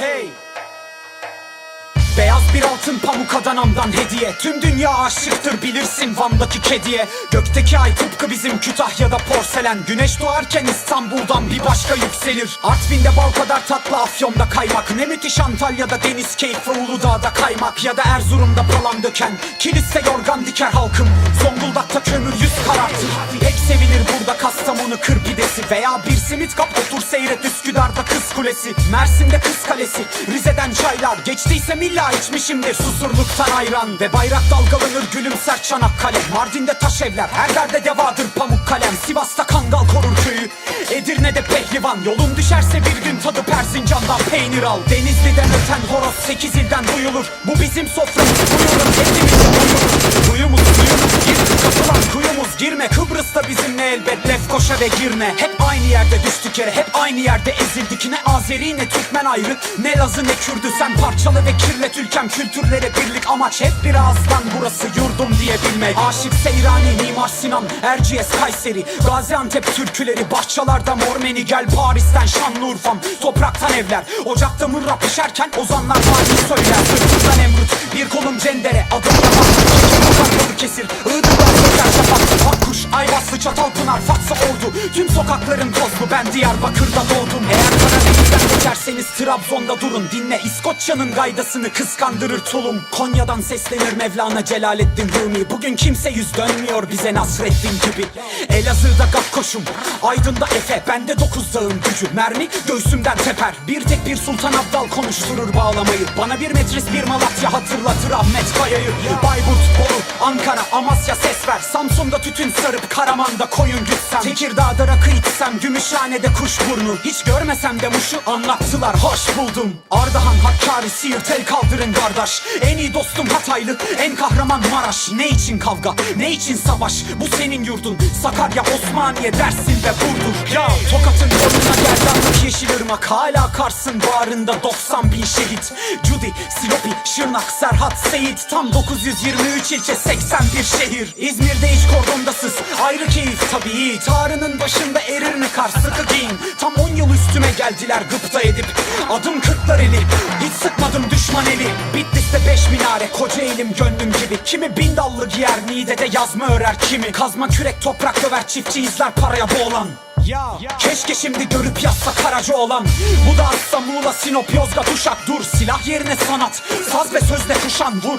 hey! Beyaz bir altın pamuk Adana'mdan hediye. Tüm dünya aşıktır bilirsin Van'daki kediye. Gökteki ay tıpkı bizim Kütahya'da porselen. Güneş doğarken İstanbul'dan bir başka yükselir. Artvin'de bal kadar tatlı Afyon'da kaymak. Ne müthiş Antalya'da deniz keyfi Uludağ'da kaymak. Ya da Erzurum'da palam döken. Kiliste yorgan diker halkım. Zonguldak'ta kömür yüz karartır Pek sevilir burada Kastamonu kır pidesi. Veya bir simit kap otur seyret Üsküdar'da kız kulesi Mersin'de kız kalesi. Rize'den çaylar Geçtiyse milla içmişimdir. Susurluktan ayran Ve bayrak dalgalanır gülümser Çanakkale. Mardin'de taş evler her derde devadır pamuk kalem. Sivas'ta kangal korur köyü Edirne'de pehlivan. Yolun düşerse bir gün tadı Persincan'dan peynir al. Denizli'den öten horoz sekiz ilden duyulur. Bu bizim soframız buyurun hepimiz buyurun Duyumuz suyumuz gir kapılan kuyumuz girme. Kıbrıs'ta bizimle elbet Lefkoşa ve Girne Hep aynı yerde düştük yere hep aynı yerde ezildik. Ne Azeri ne Türkmen ayrı ne Lazı ne Kürdü. Sen parçalı ve kirlet ülkem kültürlere birlik Amaç. Hep bir ağızdan burası yurdum diye bilmek Aşık Seyrani, Mimar Sinan, Erciyes, Kayseri. Gaziantep türküleri, bahçalarda mormeni. Gel Paris'ten Şanlıurfa'm, topraktan evler. Ocakta mırra pişerken ozanlar mani söyler. Sırtımdan Emrut, bir kolum cendere. Adımda bak, kesir. Iğdır'dan söker şafak, Akkuş, Ayvaslı, Çatalpınar, Fatsa oldu Tüm sokakların tozlu, ben Diyarbakır'da doğdum. Eğer Karadeniz'den geçerseniz Trabzon'da durun. Dinle İskoçya'nın gaydasını kıskandırır tulum. Konya'dan seslenir Mevlana Celaleddin Rumi. Bugün kimse yüz dönmüyor bize Nasreddin gibi. Elazığ'da Gakkoş'um, Aydın'da Efe. Bende dokuz dağın gücü, mermi göğsümden teper. Bir tek bir Sultan Abdal konuşturur bağlamayı. Bana bir metris bir Malatya hatırlatır Ahmet Kaya'yı. Bayburt, Bolu, Ankara, Amasya ses ver. Samsun'da tütün sarıp Karaman'da koyun gütsem Tekirdağ'da rakı içsem Gümüşhane'de kuşburnu Hiç görmesem de muşu anlattılar. Hoş buldum. Ardahan, Hakkari, Siirt el kaldırın kardeş. En iyi dostum Hataylı, en kahraman Maraş. Ne için kavga, ne için savaş? Bu senin yurdun. Sakarya, Osmaniye, Dersin ve Burdur. Ya Tokat'ın yoluna gerdanlık Yeşilırmak Hala Kars'ın bağrında 90 bin şehit. Cudi, Silopi, Şırnak, Serhat, Seyit. Tam 923 ilçe 81 şehir. İzmir'de hiç kordondasız. Ayrı keyif tabii Tarının başında erir mi kar? Sıkı giyin. Tam 10 yıl üstüme geldiler gıpta edip. Adım kırklar eli. Hiç sıkmadım düşman eli. Bitlis'te beş minare. Koca elim gönlüm gibi. Kimi bin dallı giyer Niğde'de yazma örer kimi. Kazma kürek toprak döver çiftçi izler paraya boğulan. Keşke şimdi görüp yazsa Karaca olan. Bu da Asla Muğla Sinop Yozgat Uşak. Dur silah yerine sanat. Saz ve sözle kuşan vur.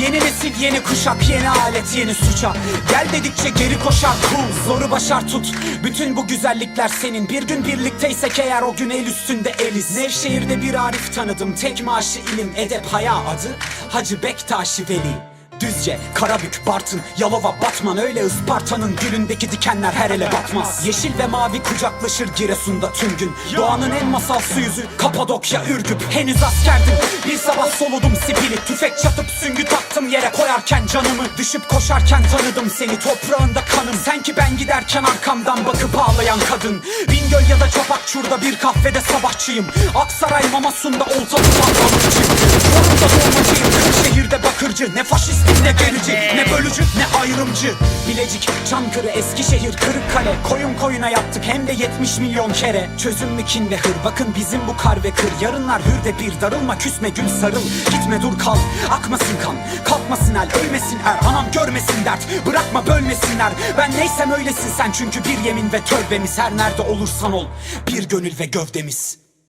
Yeni nesil yeni kuşak Yeni alet yeni suça. Gel dedikçe geri koşar cool Zoru başar tut. Bütün bu güzellikler senin. Bir gün birlikteysek eğer o gün el üstünde eliz. Nevşehir'de bir Arif tanıdım. Tek maaşı ilim edep haya adı Hacı Bektaşi Veli Düzce, Karabük, Bartın, Yalova, Batman. Öyle Isparta'nın gülündeki dikenler her ele batmaz. Yeşil ve mavi kucaklaşır Giresun'da tüm gün. Doğanın en masal su yüzü Kapadokya, Ürgüp. Henüz askerdim. Bir sabah soludum sipili Tüfek çatıp süngü taktım. Yere koyarken canımı Düşüp koşarken tanıdım seni. Toprağında kanım. Sen ki ben giderken arkamdan bakıp ağlayan kadın. Bingöl ya da Çapakçur'da bir kahvede sabahçıyım. Aksaray Mamasun'da olta tutan balıkçı Çorum'da dolmacıyım Kırşehir'de bakırcı Ne faşistim ne gerici Ne bölücü ne ayrımcı. Bilecik, Çankırı, Eskişehir, Kırıkkale. Koyun koyuna yaptık hem de 70 milyon kere. Çözüm mü kin ve hır? Bakın bizim bu kar ve kır. Yarınlar hür de bir. Darılma küsme gül sarıl. Gitme dur kal. Akmasın kan. Kalkmasın el ölmesin er. Anam görmesin dert. Bırakma bölmesinler. Ben neysem öylesin sen. Çünkü bir yemin ve tövbemiz Her nerede olursan ol. Bir gönül ve gövdemiz